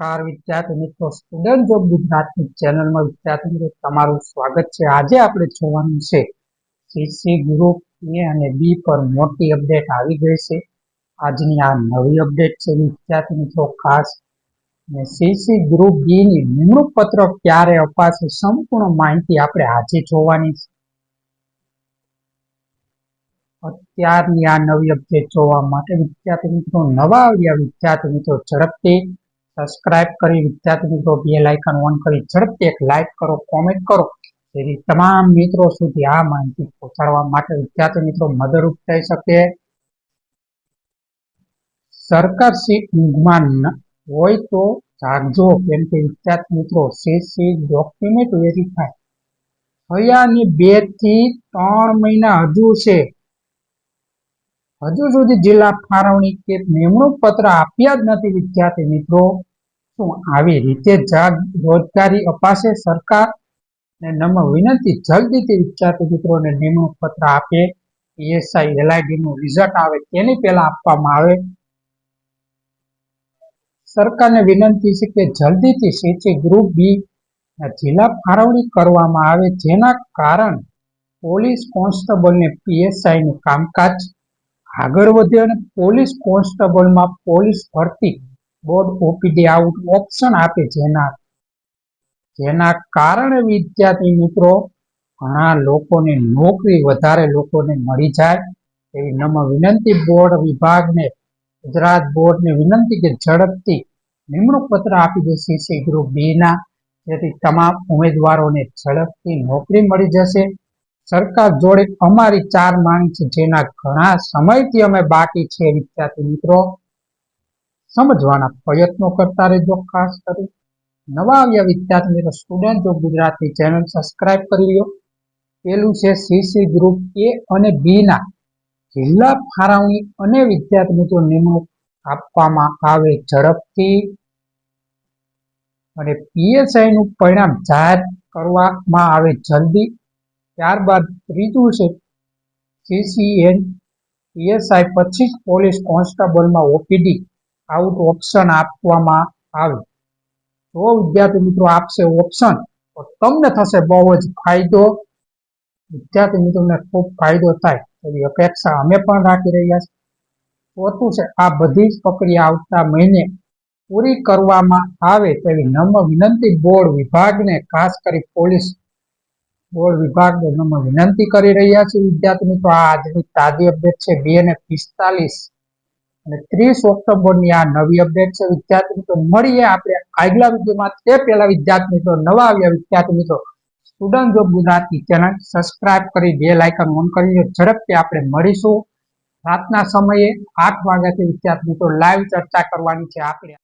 નમસ્કાર વિદ્યાર્થી મિત્રો. સ્ટુડન્ટ જોબ ગુજરાતની ચેનલમાં વિદ્યાર્થી મિત્રો, તમારું સ્વાગત છે. આજે આપણે જોવાનું છે સીસી ગ્રુપ એ અને બી પર મોટી અપડેટ આવી ગઈ છે. આજની આ નવી અપડેટ છે વિદ્યાર્થી મિત્રો ખાસ. અને સીસી ગ્રુપ બી ની નિમણૂક પત્ર ક્યારે અપાશે સંપૂર્ણ માહિતી આપણે આજે જોવાની છે. અત્યારની આ નવી અપડેટ જોવા માટે વિદ્યાર્થી મિત્રો, નવા આવ્યા વિદ્યાર્થી મિત્રો, ઝડપથી સબસ્ક્રાઇબ કરી, વિદ્યાર્થી મિત્રો બે લાઇકન ઓન કરી, ઝડપથી એક લાઇક કરો કોમેન્ટ કરો. જેથી તમામ મિત્રો સુધી આ માહિતી પહોંચાડવા માટે વિદ્યાર્થી મિત્રો મદદરૂપ થઈ શકે. સરકાર સીટ ઊંઘમાં હોય તો જાગજો. કેમ કે વિદ્યાર્થી મિત્રો સીસી ડોક્યુમેન્ટ વેરીફાય થયાની બેથી ત્રણ મહિના હજુ છે. હજુ સુધી જિલ્લા ફાળવણી કે નિમણૂક પત્ર આપ્યા જ નથી વિદ્યાર્થી મિત્રો. શું આવી રીતે રોજગારી અપાશે સરકાર ને નમ્ર વિનંતી. જલ્દીથી વિદ્યાર્થી મિત્રોને નિમણૂક પત્ર આપે. પીએસઆઈ એલઆઈડી નું રિઝલ્ટ આવે તેની પહેલા આપવામાં આવે. સરકારને વિનંતી છે કે જલ્દીથી સીટી ગ્રુપ બી જિલ્લા ફાળવણી કરવામાં આવે. જેના કારણ પોલીસ કોન્સ્ટેબલને પીએસઆઈનું કામકાજ આગળ વધે અને પોલીસ કોન્સ્ટેબલમાં પોલીસ ભરતી બોર્ડ ઓપીડી આઉટ ઓપ્શન આપે જેના જેના કારણે વિદ્યાર્થી મિત્રો ઘણા લોકોને નોકરી, વધારે લોકોને મળી જાય. એવી નમ વિનંતી બોર્ડ વિભાગને, ગુજરાત બોર્ડને વિનંતી કે ઝડપથી નિમણૂક પત્ર આપી દે સીસી ગ્રુપ બીના જેથી તમામ ઉમેદવારોને ઝડપથી નોકરી મળી જશે. સરકાર જોડે અમારી ચાર માંગ છે જેના ઘણા સમયથી અમે બાકી છે વિદ્યાર્થી મિત્રો. સમજવાના પ્રયત્નો કરતા રહેજો ખાસ કરી. નવા આવ્યા વિદ્યાર્થી સ્ટુડન્ટ જો ગુજરાતી ચેનલ સબસ્ક્રાઇબ કરી લ્યો. પેલું છે સીસી ગ્રુપ એ અને બી ના જિલ્લા ફાળવણી અને વિદ્યાર્થી મિત્રો નિમણૂક આપવામાં આવે ઝડપથી. અને પીએસઆઈ નું પરિણામ જાહેર કરવામાં આવે જલ્દી. ત્યારબાદ ત્રીજું છે સીસીએન પીએસઆઈ પછી પોલીસ કોન્સ્ટેબલમાં ઓપીડી આઉટ ઓપ્શન આપવામાં આવે. તો વિદ્યાર્થી મિત્રો આપશે ઓપ્શન તો તમને થશે બહુ જ ફાયદો. વિદ્યાર્થી મિત્રોને ખૂબ ફાયદો થાય. એવી અપેક્ષા અમે પણ રાખી રહ્યા છીએ. ચોથું છે, આ બધી જ પ્રક્રિયા આવતા મહિને પૂરી કરવામાં આવે તેવી નમ્ર વિનંતી બોર્ડ વિભાગને, ખાસ કરી પોલીસ બોર્ડ વિભાગને નમ્ર વિનંતી કરી રહ્યા છે વિદ્યાર્થી મિત્રો, આ આજની તાજી અપડેટ છે. બે ને પિસ્તાલીસ અને ત્રીસ ઓક્ટોબરની આ નવી અપડેટ છે. વિદ્યાર્થી મિત્રો મળીએ આપણે આગલા વિડીયોમાં. તે પહેલા વિદ્યાર્થી મિત્રો નવા આવ્યા વિદ્યાર્થી મિત્રો student job Gujarati channel subscribe કરી, બે લાઇકન ઓન કરીને ઝડપથી આપણે મળીશું. રાતના સમયે આઠ વાગ્યાથી વિદ્યાર્થી મિત્રો લાઈવ ચર્ચા કરવાની છે. આપણે